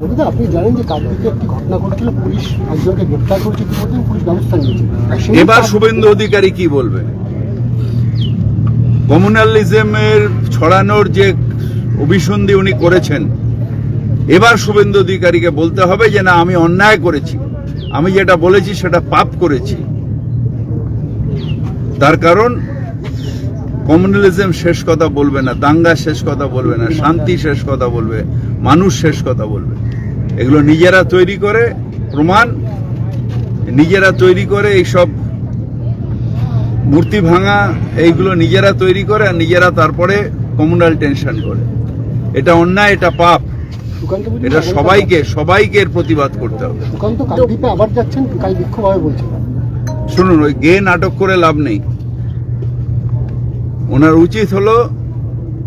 দাদা আপনি জানেন যে কাকদ্বীপে একটি ঘটনা ঘটেছিল পুলিশ একজনকে গ্রেপ্তার করেছে ইতিমধ্যে পুলিশ ব্যবস্থা নিয়েছে। এবার শুভেন্দু অধিকারী কি বলবে? কমিউনালিজমের ছড়ানোর যে অভিসন্ধি উনি করেছেন এবার শুভেন্দু অধিকারীকে বলতে হবে যে না আমি অন্যায় করেছি। আমি যেটা বলেছি সেটা পাপ করেছি। তার কারণ কমিউনালিজম শেষ কথা বলবে না দাঙ্গা শেষ কথা বলবে না শান্তি শেষ কথা বলবে মানুষ শেষ কথা বলবে। এগুলো নিজেরা তৈরি করে প্রমাণ নিজেরা তৈরি করে এইসব মূর্তি ভাঙা এইগুলো নিজেরা তৈরি করে আর নিজেরা তারপরে কমিউনাল টেনশন করে। এটা অন্যায় এটা পাপ। এটা সবাইকে সবাইকে এর প্রতিবাদ করতে হবে। শুনুন ওই গে নাটক করে লাভ নেই। ওনার উচিত হলো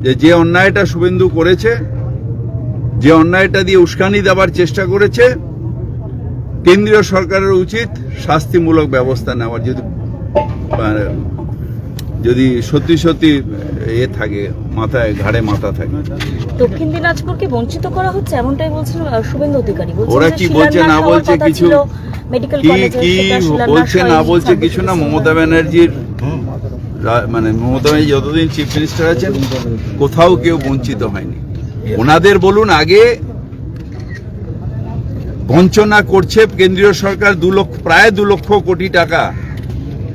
যে যে অন্যায়টা শুভেন্দু করেছে যে অন্যায়টা দিয়ে উস্কানি দেওয়ার চেষ্টা করেছে কেন্দ্রীয় সরকারের উচিত শাস্তিমূলক ব্যবস্থা নেওয়ার। যদি মানে, যদি সত্যি সত্যি এ থাকে মাথায় ঘাড়ে মাথা থাকে। দক্ষিণ দিনাজপুরকে বঞ্চিত করা হচ্ছে? এমনটাই বলছেন শুভেন্দু অধিকারী। ওরা কি বলছে না বলছে কিছু? কি কি বলছে না বলছে কিছু না? মমতা ব্যানার্জির মানে মমতা ব্যানার্জি যতদিন চিফ মিনিস্টার আছেন, কোথাও কেউ বঞ্চিত হয়নি। ওনাদের বলুন আগে বঞ্চনা করছে কেন্দ্রীয় সরকার দু লক্ষ, প্রায় দু লক্ষ কোটি টাকা।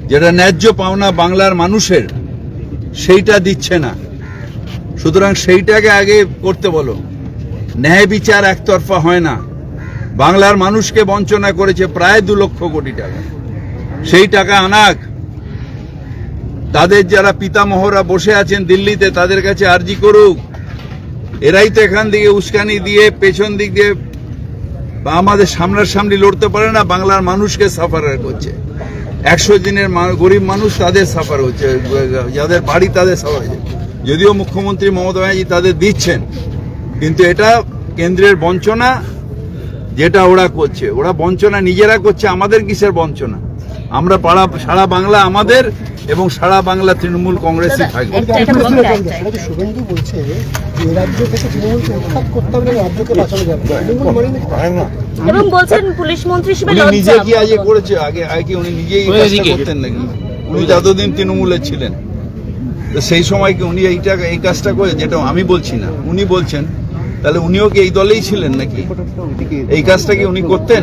যেটা ন্যায্য পাওনা বাংলার মানুষের, সেইটা দিচ্ছে না। সুতরাং সেইটাকে আগে করতে বলো। ন্যায় বিচার একতরফা হয় না। বাংলার মানুষকে বঞ্চনা করেছে প্রায় দু লক্ষ কোটি টাকা। সেই টাকা আনাক। তাদের যারা পিতামহরা বসে আছেন দিল্লিতে, তাদের কাছে আর্জি করুক। এরাই তো এখান থেকে উস্কানি দিয়ে, পেছন দিক দিয়ে আমাদের সামনাসামনি লড়তে পারে না, বাংলার মানুষকে সাফার করছে। একশো দিনের গরিব মানুষ তাদের সাফার হচ্ছে, যাদের বাড়ি তাদের সাফার হচ্ছে। যদিও মুখ্যমন্ত্রী মমতা ব্যানার্জি তাদের দিচ্ছেন, কিন্তু এটা কেন্দ্রের বঞ্চনা যেটা ওরা করছে। ওরা বঞ্চনা নিজেরা করছে, আমাদের কিসের বঞ্চনা? আমরা পাড়া, সারা বাংলা আমাদের এবং সারা বাংলা তৃণমূল কংগ্রেসই থাকবে। শুভেন্দু বলছে রাজ্য থেকে করতে হবে এবং রাজ্যকে বাঁচানো যাবে না। তৃণমূল না। এবং বলছেন পুলিশ মন্ত্রী হিসেবে নিজে কি আগে করেছে? আগে আগে কি উনি নিজেই করতেন নাকি? উনি যতদিন তৃণমূলে ছিলেন। তো সেই সময় কি উনি এইটা এই কাজটা করে যেটা আমি বলছি না উনি বলছেন তাহলে উনিও কি এই দলেই ছিলেন নাকি? এই কাজটা কি উনি করতেন?